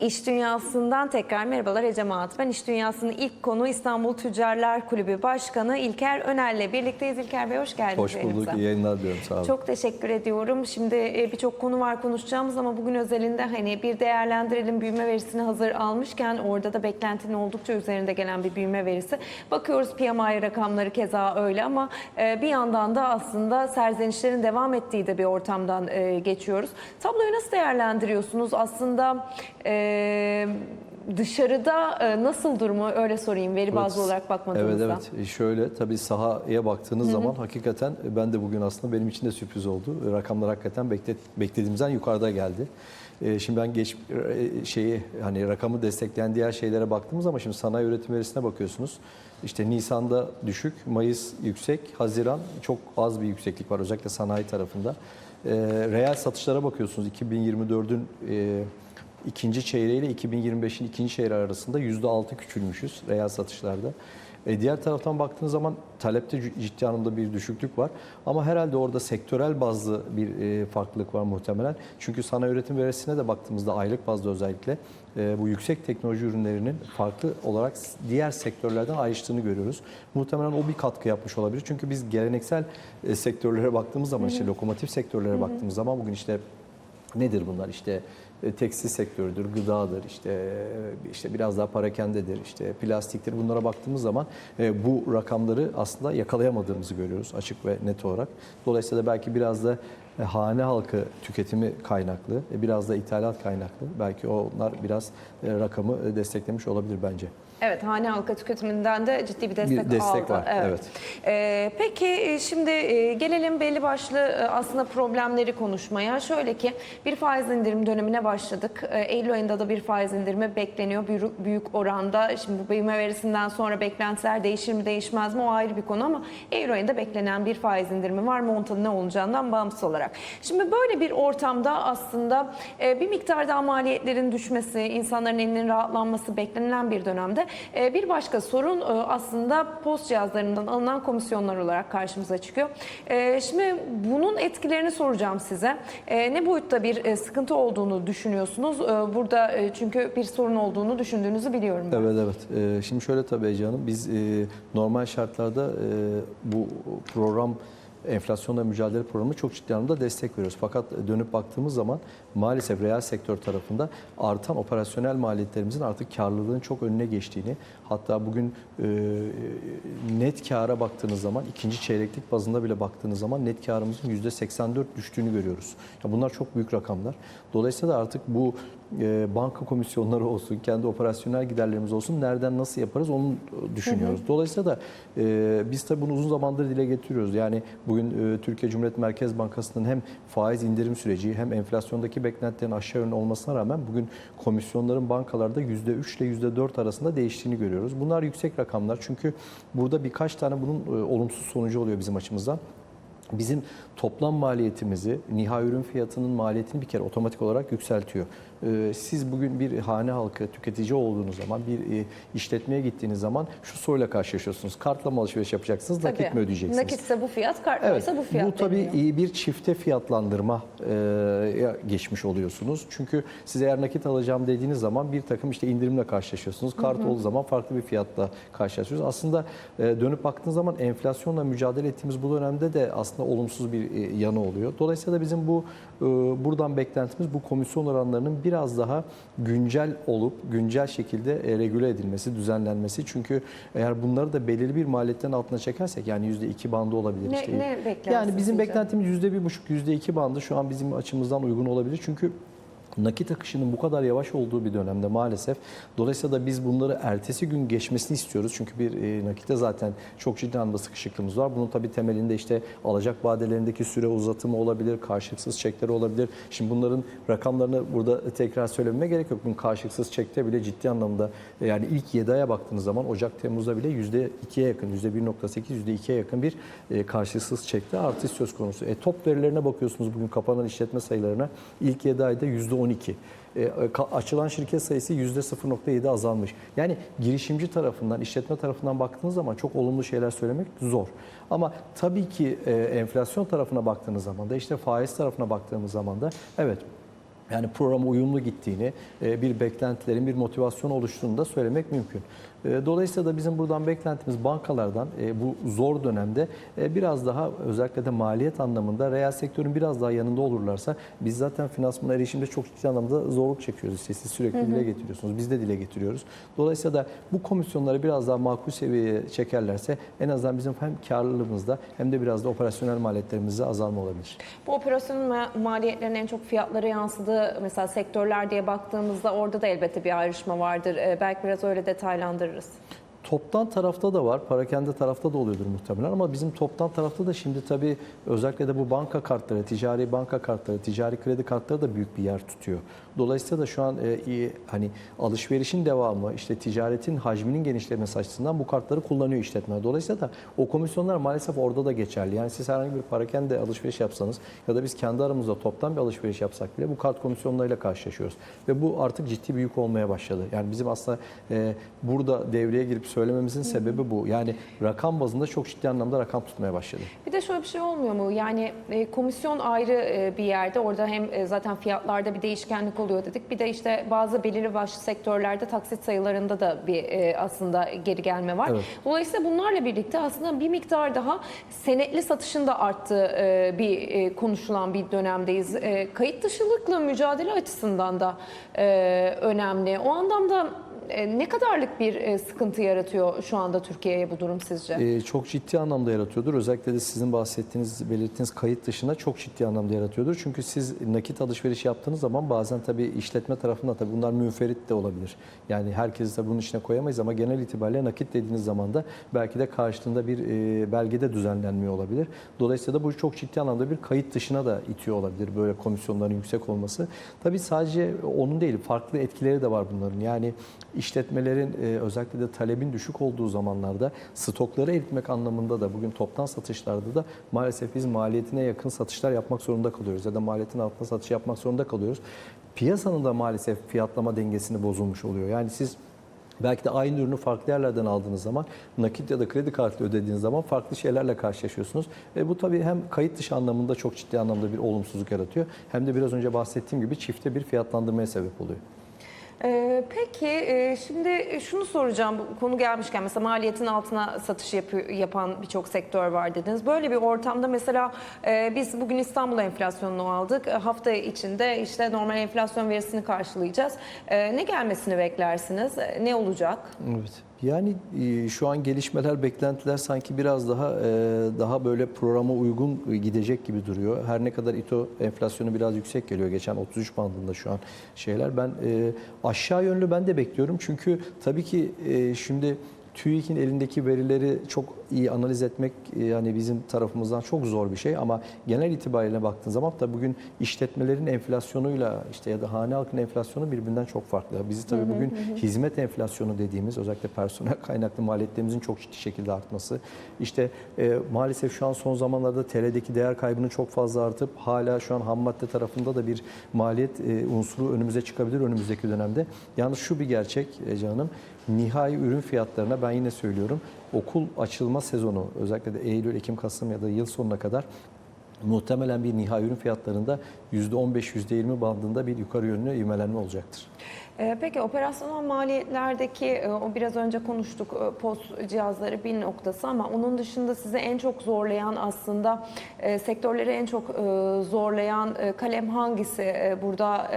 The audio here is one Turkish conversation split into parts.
İş Dünyası'ndan tekrar merhabalar Ecem Ağat. Ben İş Dünyası'nın ilk konu İstanbul Tüccarlar Kulübü Başkanı İlker Öner'le birlikteyiz. İlker Bey hoş geldiniz. Hoş bulduk. İyi yayınlar diliyorum. Sağ olun. Çok teşekkür ediyorum. Şimdi e, birçok konu var konuşacağımız ama bugün özelinde hani bir değerlendirelim büyüme verisini hazır almışken orada da beklentinin oldukça üzerinde gelen bir büyüme verisi. Bakıyoruz PMI rakamları keza öyle ama e, bir yandan da aslında serzenişlerin devam ettiği de bir ortamdan e, geçiyoruz. Tabloyu nasıl değerlendiriyorsunuz? Aslında e, dışarıda e, nasıl durumu öyle sorayım veri bazlı olarak bakmadığınızda. Evet evet. E, Şöyle tabii sahaya baktığınız zaman hakikaten e, ben de bugün aslında benim için de sürpriz oldu. E, Rakamlar hakikaten beklet, beklediğimizden yukarıda geldi. E, Şimdi ben geç e, şeyi hani rakamı destekleyen diğer şeylere baktığımız ama şimdi sanayi üretim verisine bakıyorsunuz. İşte Nisan'da düşük, Mayıs yüksek, Haziran çok az bir yükseklik var özellikle sanayi tarafında. E, Reel satışlara bakıyorsunuz 2024'ün e, ikinci çeyreği ile 2025'in ikinci çeyreği arasında %6 küçülmüşüz reel satışlarda. E, diğer taraftan baktığınız zaman talepte ciddi anlamda bir düşüklük var. Ama herhalde orada sektörel bazlı bir e, farklılık var muhtemelen. Çünkü sanayi üretim verisine de baktığımızda aylık bazda özellikle e, bu yüksek teknoloji ürünlerinin farklı olarak diğer sektörlerden ayrıştığını görüyoruz. Muhtemelen o bir katkı yapmış olabilir. Çünkü biz geleneksel e, sektörlere baktığımız zaman işte lokomotif sektörlere baktığımız zaman bugün işte Nedir bunlar? İşte e, tekstil sektörüdür, gıdadır, işte e, işte biraz daha parakendedir, işte plastiktir. Bunlara baktığımız zaman e, bu rakamları aslında yakalayamadığımızı görüyoruz açık ve net olarak. Dolayısıyla belki biraz da hane halkı tüketimi kaynaklı, biraz da ithalat kaynaklı. Belki onlar biraz rakamı desteklemiş olabilir bence. Evet, hane halka tüketiminden de ciddi bir destek, Bir destek aldı. var, evet. Ee, peki e, şimdi e, gelelim belli başlı e, aslında problemleri konuşmaya. Şöyle ki bir faiz indirim dönemine başladık. Eylül ayında da bir faiz indirimi bekleniyor büyük, büyük oranda. Şimdi bu büyüme verisinden sonra beklentiler değişir mi değişmez mi o ayrı bir konu ama Eylül ayında beklenen bir faiz indirimi var. Montanın ne olacağından bağımsız olarak. Şimdi böyle bir ortamda aslında bir miktar daha maliyetlerin düşmesi, insanların elinin rahatlanması beklenilen bir dönemde e, bir başka sorun e, aslında post cihazlarından alınan komisyonlar olarak karşımıza çıkıyor. E, Şimdi bunun etkilerini soracağım size. E, Ne boyutta bir e, sıkıntı olduğunu düşünüyorsunuz? Burada e, çünkü bir sorun olduğunu düşündüğünüzü biliyorum ben. Evet evet. Ee, şimdi şöyle tabii Ece Hanım, biz normal şartlarda bu program enflasyonla mücadele programı çok ciddi anlamda destek veriyoruz. Fakat dönüp baktığımız zaman maalesef reel sektör tarafında artan operasyonel maliyetlerimizin artık karlılığın çok önüne geçtiğini hatta bugün e, net kâra baktığınız zaman ikinci çeyreklik bazında bile baktığınız zaman net kârımızın %84 düştüğünü görüyoruz. Ya bunlar çok büyük rakamlar. Dolayısıyla artık bu e, banka komisyonları olsun, kendi operasyonel giderlerimiz olsun nereden nasıl yaparız onu düşünüyoruz. Dolayısıyla da e, biz tabii bunu uzun zamandır dile getiriyoruz. Yani bugün e, Türkiye Cumhuriyet Merkez Bankası'nın hem faiz indirim süreci hem enflasyondaki beklentilerin aşağı yönlü olmasına rağmen bugün komisyonların bankalarda %3 ile %4 arasında değiştiğini görüyoruz. Bunlar yüksek rakamlar çünkü burada birkaç tane bunun e, olumsuz sonucu oluyor bizim açımızdan. Bizim toplam maliyetimizi, nihai ürün fiyatının maliyetini bir kere otomatik olarak yükseltiyor. Ee, Siz bugün bir hane halkı, tüketici olduğunuz zaman, bir e, işletmeye gittiğiniz zaman şu soruyla karşılaşıyorsunuz. Kartla mı alışveriş yapacaksınız, nakit Tabii. mi ödeyeceksiniz? Nakitse bu fiyat, kartlaysa bu fiyat Bu tabii deniliyor. iyi bir çifte fiyatlandırma e, geçmiş oluyorsunuz. Çünkü siz eğer nakit alacağım dediğiniz zaman bir takım işte indirimle karşılaşıyorsunuz. Kart olduğu zaman farklı bir fiyatla karşılaşıyorsunuz. Aslında e, dönüp baktığınız zaman enflasyonla mücadele ettiğimiz bu dönemde de aslında olumsuz bir yanı oluyor. Dolayısıyla bizim bu buradan beklentimiz bu komisyon oranlarının biraz daha güncel olup güncel şekilde e, regüle edilmesi, düzenlenmesi. Çünkü eğer bunları da belirli bir maliyetten altına çekersek yani %2 bandı olabilir. Ne- işte. ne beklersiniz Yani bizim beklentimiz %1,5, %2 bandı şu an bizim açımızdan uygun olabilir. Çünkü nakit akışının bu kadar yavaş olduğu bir dönemde maalesef. Dolayısıyla da biz bunları ertesi gün geçmesini istiyoruz. Çünkü bir e, nakitte zaten çok ciddi anlamda sıkışıklığımız var. Bunun tabii temelinde işte alacak vadelerindeki süre uzatımı olabilir, karşılıksız çekleri olabilir. Şimdi bunların rakamlarını burada tekrar söylememe gerek yok. Bunun karşılıksız çekte bile ciddi anlamda e, yani ilk 7 aya baktığınız zaman Ocak, Temmuz'da bile %2'ye yakın, %1.8, %2'ye yakın bir e, karşılıksız çekte artış söz konusu. E, top verilerine bakıyorsunuz bugün kapanan işletme sayılarına ilk 7 ayda %12. E, ka- açılan şirket sayısı %0.7 azalmış. Yani girişimci tarafından, işletme tarafından baktığınız zaman çok olumlu şeyler söylemek zor. Ama tabii ki e, enflasyon tarafına baktığınız zaman da işte faiz tarafına baktığımız zaman da evet yani programa uyumlu gittiğini, e, bir beklentilerin, bir motivasyon oluştuğunu da söylemek mümkün. E, Dolayısıyla da bizim buradan beklentimiz bankalardan e, bu zor dönemde e, biraz daha özellikle de maliyet anlamında reel sektörün biraz daha yanında olurlarsa biz zaten finansman erişimde çok ciddi anlamda zorluk çekiyoruz. İşte siz sürekli dile getiriyorsunuz, biz de dile getiriyoruz. Dolayısıyla da bu komisyonları biraz daha makul seviyeye çekerlerse en azından bizim hem karlılığımızda hem de biraz da operasyonel maliyetlerimizde azalma olabilir. Bu operasyonun ma- maliyetlerinin en çok fiyatlara yansıdığı mesela sektörler diye baktığımızda orada da elbette bir ayrışma vardır. Ee, belki biraz öyle detaylandırırız. görüyoruz. Toptan tarafta da var, parakende tarafta da oluyordur muhtemelen ama bizim toptan tarafta da şimdi tabii özellikle de bu banka kartları, ticari banka kartları, ticari kredi kartları da büyük bir yer tutuyor. Dolayısıyla da şu an e, iyi, hani alışverişin devamı, işte ticaretin hacminin genişlemesi açısından bu kartları kullanıyor işletmeler. Dolayısıyla da o komisyonlar maalesef orada da geçerli. Yani siz herhangi bir parakende alışveriş yapsanız ya da biz kendi aramızda toptan bir alışveriş yapsak bile bu kart komisyonlarıyla karşılaşıyoruz. Ve bu artık ciddi bir yük olmaya başladı. Yani bizim aslında e, burada devreye girip söylememizin sebebi bu. Yani rakam bazında çok ciddi anlamda rakam tutmaya başladı. Bir de şöyle bir şey olmuyor mu? Yani e, komisyon ayrı e, bir yerde. Orada hem e, zaten fiyatlarda bir değişkenlik oluyor dedik. Bir de işte bazı belirli başlı sektörlerde taksit sayılarında da bir e, aslında geri gelme var. Evet. Dolayısıyla bunlarla birlikte aslında bir miktar daha senetli satışın da arttığı e, bir e, konuşulan bir dönemdeyiz. E, Kayıt dışılıkla mücadele açısından da e, önemli. O anlamda e, ne kadarlık bir e, sıkıntı yaratıyor şu anda Türkiye'ye bu durum sizce? Ee, çok ciddi anlamda yaratıyordur. Özellikle de sizin bahsettiğiniz, belirttiğiniz kayıt dışında çok ciddi anlamda yaratıyordur. Çünkü siz nakit alışveriş yaptığınız zaman bazen tabii işletme tarafında tabii bunlar münferit de olabilir. Yani herkesi de bunun içine koyamayız ama genel itibariyle nakit dediğiniz zaman da belki de karşılığında bir e, belgede düzenlenmiyor olabilir. Dolayısıyla da bu çok ciddi anlamda bir kayıt dışına da itiyor olabilir böyle komisyonların yüksek olması. Tabii sadece onun değil, farklı etkileri de var bunların. Yani işletmelerin e, özellikle de talebin düşük olduğu zamanlarda stokları eritmek anlamında da bugün toptan satışlarda da maalesef biz maliyetine yakın satışlar yapmak zorunda kalıyoruz ya da maliyetin altında satış yapmak zorunda kalıyoruz. Piyasanın da maalesef fiyatlama dengesini bozulmuş oluyor. Yani siz Belki de aynı ürünü farklı yerlerden aldığınız zaman nakit ya da kredi kartı ödediğiniz zaman farklı şeylerle karşılaşıyorsunuz. Ve bu tabii hem kayıt dışı anlamında çok ciddi anlamda bir olumsuzluk yaratıyor. Hem de biraz önce bahsettiğim gibi çifte bir fiyatlandırmaya sebep oluyor. Ee, peki e, şimdi şunu soracağım konu gelmişken mesela maliyetin altına satış yapı- yapan birçok sektör var dediniz. Böyle bir ortamda mesela e, biz bugün İstanbul enflasyonunu aldık. E, Hafta içinde işte normal enflasyon verisini karşılayacağız. E, Ne gelmesini beklersiniz? E, Ne olacak? Evet. Yani e, şu an gelişmeler, beklentiler sanki biraz daha e, daha böyle programa uygun gidecek gibi duruyor. Her ne kadar İTO enflasyonu biraz yüksek geliyor. Geçen 33 bandında şu an şeyler. Ben e, aşağı yönlü ben de bekliyorum. Çünkü tabii ki şimdi TÜİK'in elindeki verileri çok iyi analiz etmek e, yani bizim tarafımızdan çok zor bir şey ama genel itibariyle baktığın zaman da bugün işletmelerin enflasyonuyla işte ya da hane halkının enflasyonu birbirinden çok farklı. Bizi tabii bugün hizmet enflasyonu dediğimiz özellikle personel kaynaklı maliyetlerimizin çok ciddi şekilde artması. İşte e, maalesef şu an son zamanlarda TL'deki değer kaybının çok fazla artıp hala şu an ham madde tarafında da bir maliyet e, unsuru önümüze çıkabilir önümüzdeki dönemde. Yalnız şu bir gerçek e, canım nihai ürün fiyatlarına ben yine söylüyorum okul açılma sezonu özellikle de Eylül, Ekim, Kasım ya da yıl sonuna kadar muhtemelen bir nihai ürün fiyatlarında %15-%20 bandında bir yukarı yönlü ivmelenme olacaktır. E, Peki operasyonel maliyetlerdeki e, o biraz önce konuştuk e, POS cihazları bir noktası ama onun dışında sizi en çok zorlayan aslında e, sektörleri en çok zorlayan kalem hangisi burada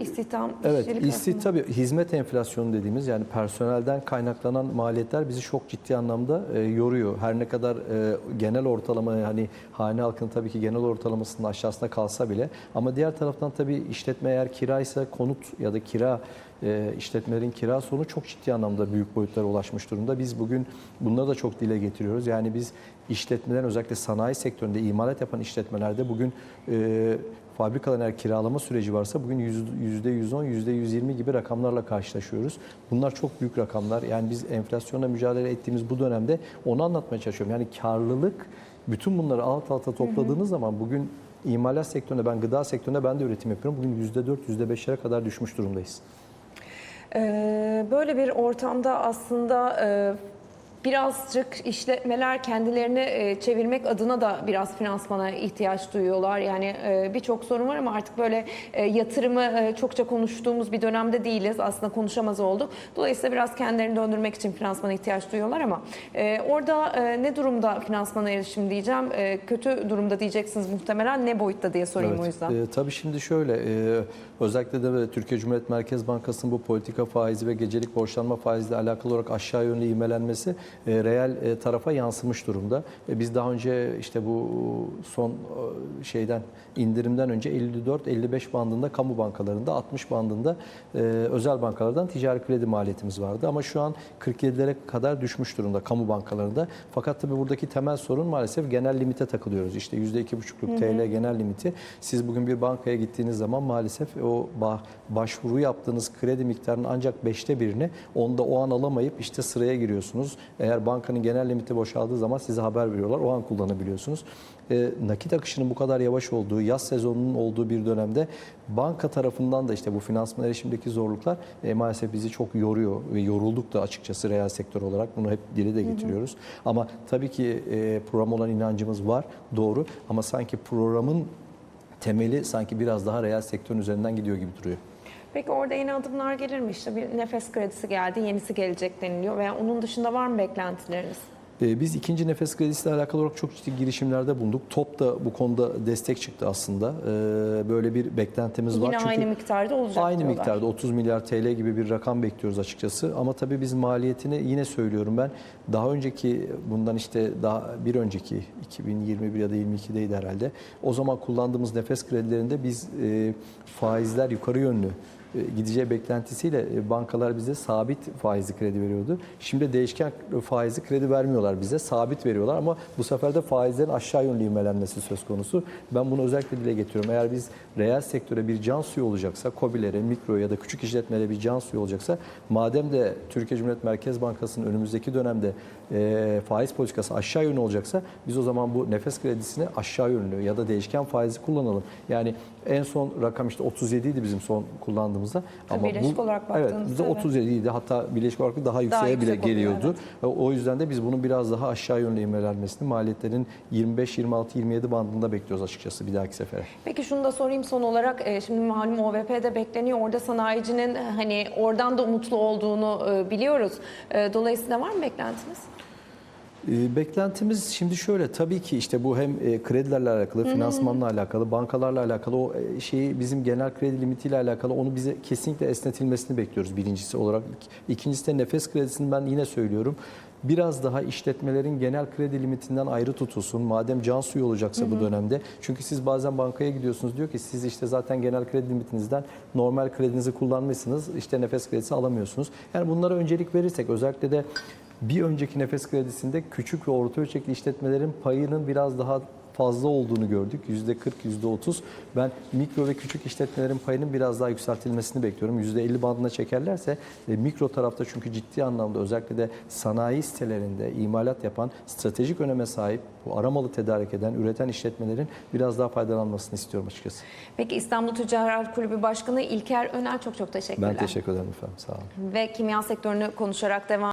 istihdam Evet, isti tabii hizmet enflasyonu dediğimiz yani personelden kaynaklanan maliyetler bizi çok ciddi anlamda e, yoruyor. Her ne kadar e, genel ortalama hani hane halkının tabii ki genel ortalamasının aşağısında kalsa bile ama diğer taraftan tabii işletme eğer kiraysa konut ya da kira e, işletmelerin kira sorunu çok ciddi anlamda büyük boyutlara ulaşmış durumda. Biz bugün bunları da çok dile getiriyoruz. Yani biz işletmelerin özellikle sanayi sektöründe imalat yapan işletmelerde bugün e, fabrikaların eğer kiralama süreci varsa bugün yüzde 110, yüzde 120 gibi rakamlarla karşılaşıyoruz. Bunlar çok büyük rakamlar. Yani biz enflasyonla mücadele ettiğimiz bu dönemde onu anlatmaya çalışıyorum. Yani karlılık bütün bunları alt alta topladığınız zaman bugün imalat sektöründe ben gıda sektöründe ben de üretim yapıyorum. Bugün yüzde 4, yüzde 5'lere kadar düşmüş durumdayız. Ee, Böyle bir ortamda aslında e, birazcık işletmeler kendilerini e, çevirmek adına da biraz finansmana ihtiyaç duyuyorlar. Yani e, birçok sorun var ama artık böyle e, yatırımı çokça konuştuğumuz bir dönemde değiliz. Aslında konuşamaz olduk. Dolayısıyla biraz kendilerini döndürmek için finansmana ihtiyaç duyuyorlar ama orada ne durumda finansmana erişim diyeceğim. Kötü durumda diyeceksiniz muhtemelen. Ne boyutta diye sorayım o yüzden. E, tabii şimdi şöyle, e, özellikle de Türkiye Cumhuriyet Merkez Bankası'nın bu politika faizi ve gecelik borçlanma faiziyle alakalı olarak aşağı yönlü ivmelenmesi e, reel e, tarafa yansımış durumda. E, biz daha önce işte bu son e, şeyden indirimden önce 54-55 bandında kamu bankalarında, 60 bandında e, özel bankalardan ticari kredi maliyetimiz vardı. Ama şu an 47'lere kadar düşmüş durumda kamu bankalarında. Fakat tabii buradaki temel sorun maalesef genel limite takılıyoruz. İşte %2,5'luk TL genel limiti. Siz bugün bir bankaya gittiğiniz zaman maalesef o ba- başvuru yaptığınız kredi miktarının ancak beşte birini onda o an alamayıp işte sıraya giriyorsunuz. Eğer bankanın genel limiti boşaldığı zaman size haber veriyorlar. O an kullanabiliyorsunuz. E, nakit akışının bu kadar yavaş olduğu, yaz sezonunun olduğu bir dönemde banka tarafından da işte bu finansman erişimdeki zorluklar e, maalesef bizi çok yoruyor ve yorulduk da açıkçası reel sektör olarak bunu hep dile de getiriyoruz. Ama tabii ki e, program olan inancımız var doğru ama sanki programın temeli sanki biraz daha reel sektörün üzerinden gidiyor gibi duruyor. Peki orada yeni adımlar gelir mi? İşte bir nefes kredisi geldi, yenisi gelecek deniliyor veya onun dışında var mı beklentileriniz? Ee, Biz ikinci nefes kredisiyle alakalı olarak çok ciddi girişimlerde bulunduk. TOP da bu konuda destek çıktı aslında. Ee, Böyle bir beklentimiz var. Yine Çünkü aynı miktarda olacak Aynı diyorlar. miktarda 30 milyar TL gibi bir rakam bekliyoruz açıkçası. Ama tabii biz maliyetini yine söylüyorum ben. Daha önceki bundan işte daha bir önceki 2021 ya da 22'deydi herhalde. O zaman kullandığımız nefes kredilerinde biz e, faizler yukarı yönlü gideceği beklentisiyle e, bankalar bize sabit faizli kredi veriyordu. Şimdi değişken faizli kredi vermiyorlar bize. Sabit veriyorlar ama bu sefer de faizlerin aşağı yönlü ivmelenmesi söz konusu. Ben bunu özellikle dile getiriyorum. Eğer biz reel sektöre bir can suyu olacaksa, COBİ'lere, mikro ya da küçük işletmelere bir can suyu olacaksa, madem de Türkiye Cumhuriyet Merkez Bankası'nın önümüzdeki dönemde e, faiz politikası aşağı yönlü olacaksa, biz o zaman bu nefes kredisini aşağı yönlü ya da değişken faizi kullanalım. Yani en son rakam işte 37 idi bizim son kullandığımızda. Tabii birleşik olarak Evet, baktığınızda bizde evet. 37 idi. Hatta birleşik olarak daha yükseğe yüksek bile oluyor, geliyordu. O yüzden de biz bunun biraz daha aşağı yönlü ivmelenmesini maliyetlerin 25, 26, 27 bandında bekliyoruz açıkçası bir dahaki sefere. Peki şunu da sorayım son olarak. E, Şimdi malum OVP'de bekleniyor. Orada sanayicinin e, hani oradan da umutlu olduğunu e, biliyoruz. E, Dolayısıyla var mı beklentiniz? Ee, Beklentimiz şimdi şöyle tabii ki işte bu hem e, kredilerle alakalı, finansmanla alakalı, bankalarla alakalı o e, şeyi bizim genel kredi limitiyle alakalı onu bize kesinlikle esnetilmesini bekliyoruz birincisi olarak. İkincisi de nefes kredisini ben yine söylüyorum. Biraz daha işletmelerin genel kredi limitinden ayrı tutulsun. Madem can suyu olacaksa bu dönemde. Çünkü siz bazen bankaya gidiyorsunuz diyor ki siz işte zaten genel kredi limitinizden normal kredinizi kullanmışsınız. işte nefes kredisi alamıyorsunuz. Yani bunlara öncelik verirsek özellikle de bir önceki nefes kredisinde küçük ve orta ölçekli işletmelerin payının biraz daha fazla olduğunu gördük. %40, %30. Ben mikro ve küçük işletmelerin payının biraz daha yükseltilmesini bekliyorum. %50 bandına çekerlerse e, mikro tarafta çünkü ciddi anlamda özellikle de sanayi sitelerinde imalat yapan stratejik öneme sahip bu aramalı tedarik eden, üreten işletmelerin biraz daha faydalanmasını istiyorum açıkçası. Peki İstanbul Ticaret Kulübü Başkanı İlker Önel çok çok teşekkürler. Ben teşekkür ederim efendim. Sağ olun. Ve kimya sektörünü konuşarak devam